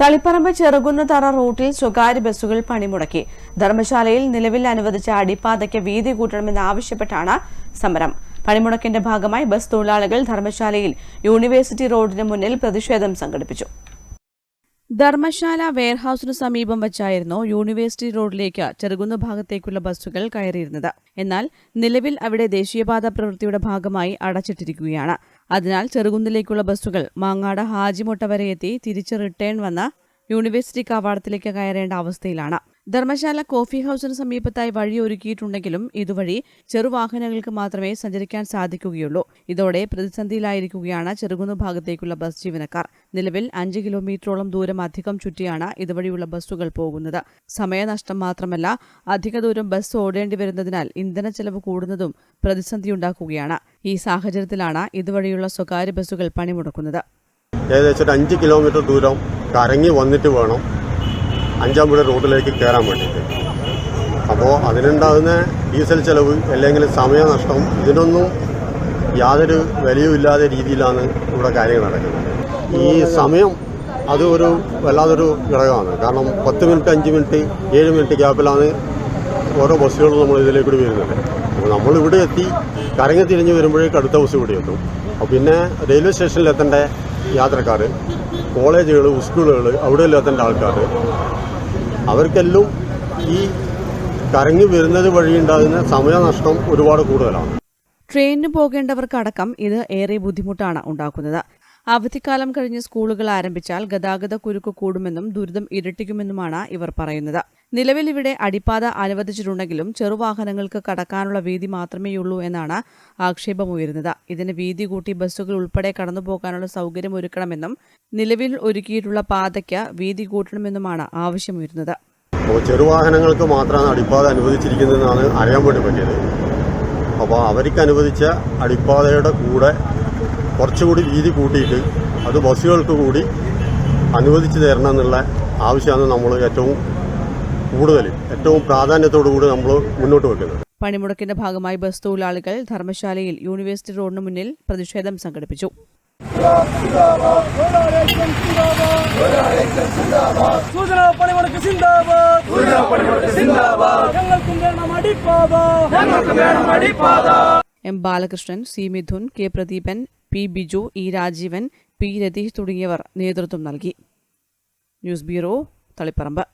തളിപ്പറമ്പ് ചെറുകുന്നതറ റൂട്ടിൽ സ്വകാര്യ ബസ്സുകൾ പണിമുടക്കി. ധർമ്മശാലയിൽ നിലവിൽ അനുവദിച്ച അടിപ്പാതയ്ക്ക് വീതി കൂട്ടണമെന്നാവശ്യപ്പെട്ടാണ് സമരം. പണിമുടക്കിന്റെ ഭാഗമായി ബസ് തൊഴിലാളികൾ ധർമ്മശാലയിൽ യൂണിവേഴ്സിറ്റി റോഡിന് മുന്നിൽ പ്രതിഷേധം സംഘടിപ്പിച്ചു. ധർമ്മശാല വെയർഹൌസിനു സമീപം വച്ചായിരുന്നു യൂണിവേഴ്സിറ്റി റോഡിലേക്ക് ചെറുകുന്ന് ഭാഗത്തേക്കുള്ള ബസ്സുകൾ കയറിയിരുന്നത്. എന്നാൽ നിലവിൽ അവിടെ ദേശീയപാത പ്രവൃത്തിയുടെ ഭാഗമായി അടച്ചിട്ടിരിക്കുകയാണ്. അതിനാൽ ചെറുകുന്നിലേക്കുള്ള ബസ്സുകൾ മാങ്ങാട് ഹാജിമുട്ട വരെ എത്തി തിരിച്ച് റിട്ടേൺ വന്ന യൂണിവേഴ്സിറ്റി കവാടത്തിലേക്ക് കയറേണ്ട അവസ്ഥയിലാണ്. ധർമ്മശാല കോഫി ഹൌസിന് സമീപത്തായി വഴി ഒരുക്കിയിട്ടുണ്ടെങ്കിലും ഇതുവഴി ചെറുവാഹനങ്ങൾക്ക് മാത്രമേ സഞ്ചരിക്കാൻ സാധിക്കുകയുള്ളൂ. ഇതോടെ പ്രതിസന്ധിയിലായിരിക്കുകയാണ് ചെറുകുന്ന് ഭാഗത്തേക്കുള്ള ബസ് ജീവനക്കാർ. നിലവിൽ അഞ്ച് കിലോമീറ്ററോളം ദൂരം അധികം ചുറ്റിയാണ് ഇതുവഴിയുള്ള ബസ്സുകൾ പോകുന്നത്. സമയനഷ്ടം മാത്രമല്ല അധിക ദൂരം ബസ് ഓടേണ്ടി വരുന്നതിനാൽ ഇന്ധന ചെലവ് കൂടുന്നതും പ്രതിസന്ധിയുണ്ടാക്കുകയാണ്. ഈ സാഹചര്യത്തിലാണ് ഇതുവഴിയുള്ള സ്വകാര്യ ബസ്സുകൾ പണിമുടക്കുന്നത്. ഏകദേശം അഞ്ച് കിലോമീറ്റർ ദൂരം കറങ്ങി വന്നിട്ട് വേണം അഞ്ചാം വീട് റോഡിലേക്ക് കയറാൻ വേണ്ടിയിട്ട്. അപ്പോൾ അതിനുണ്ടാകുന്ന ഡീസൽ ചെലവ് അല്ലെങ്കിൽ സമയനഷ്ടം ഇതിനൊന്നും യാതൊരു വിലയും ഇല്ലാത്ത രീതിയിലാണ് ഇവിടെ കാര്യങ്ങൾ നടക്കുന്നത്. ഈ സമയം അത് ഒരു വല്ലാതൊരു ഘടകമാണ്. കാരണം പത്ത് മിനിറ്റ് അഞ്ച് മിനിറ്റ് ഏഴ് മിനിറ്റ് ഗ്യാപ്പിലാണ് ഓരോ ബസ്സുകളും നമ്മൾ ഇതിലേക്ക് കൂടി വരുന്നത്. അപ്പോൾ നമ്മൾ ഇവിടെ എത്തി കറങ്ങി തിരിഞ്ഞ് വരുമ്പോഴേക്ക് അടുത്ത ബസ് ഇവിടെ എത്തും. അപ്പോൾ പിന്നെ റെയിൽവേ സ്റ്റേഷനിൽ എത്തേണ്ട യാത്രക്കാർ കോളേജുകൾ സ്കൂളുകൾ അവിടെയെല്ലാം എത്തേണ്ട ആൾക്കാർ അവർക്കെല്ലാം ഈ കറങ്ങി വരുന്നത് വഴിയുണ്ടാകുന്ന സമയനഷ്ടം ഒരുപാട് കൂടുതലാണ്. ട്രെയിനിന് പോകേണ്ടവർക്കടക്കം ഇത് ഏറെ ബുദ്ധിമുട്ടാണ് ഉണ്ടാക്കുന്നത്. അവധിക്കാലം കഴിഞ്ഞ് സ്കൂളുകൾ ആരംഭിച്ചാൽ ഗതാഗത കുരുക്ക് കൂടുമെന്നും ദുരിതം ഇരട്ടിക്കുമെന്നുമാണ് ഇവർ പറയുന്നത്. നിലവിൽ ഇവിടെ അടിപ്പാത അനുവദിച്ചിട്ടുണ്ടെങ്കിലും ചെറുവാഹനങ്ങൾക്ക് കടക്കാനുള്ള വീതി മാത്രമേയുള്ളൂ എന്നാണ് ആക്ഷേപമുയരുന്നത്. ഇതിന് വീതി കൂട്ടി ബസ്സുകൾ ഉൾപ്പെടെ കടന്നുപോകാനുള്ള സൗകര്യം ഒരുക്കണമെന്നും നിലവിൽ ഒരുക്കിയിട്ടുള്ള പാതയ്ക്ക് വീതി കൂട്ടണമെന്നുമാണ് ആവശ്യമുയരുന്നത്. അപ്പോൾ ചെറുവാഹനങ്ങൾക്ക് മാത്രമാണ് അടിപ്പാത അനുവദിച്ചിരിക്കുന്നതെന്നാണ് അറിയാൻ വേണ്ടി പറ്റിയത്. അപ്പോൾ അവർക്ക് അനുവദിച്ച അടിപ്പാതയുടെ കൂടെ കുറച്ചുകൂടി വീതി കൂട്ടിയിട്ട് അത് ബസ്സുകൾക്ക് കൂടി അനുവദിച്ചു തരണം എന്നുള്ള ആവശ്യമാണ് നമ്മൾ ഏറ്റവും കൂടുതൽ ഏറ്റവും പ്രാധാന്യത്തോടു കൂടി നമ്മൾ മുന്നോട്ട് വെക്കുന്നത്. പണിമുടക്കിന്റെ ഭാഗമായി ബസ് തൊഴിലാളികൾ ധർമ്മശാലയിൽ യൂണിവേഴ്സിറ്റി റോഡിന് മുന്നിൽ പ്രതിഷേധം സംഘടിപ്പിച്ചു. സൂചന പണിമുടക്ക് ഞങ്ങൾക്കും വേണം അടിപ്പാത. M Balakrishnan C Mithun K Pradeepan P. Biju E. Rajeevan P. Ratheesh തുടങ്ങിയവർ നേതൃത്വം നൽകി. News bureau Taliparamba.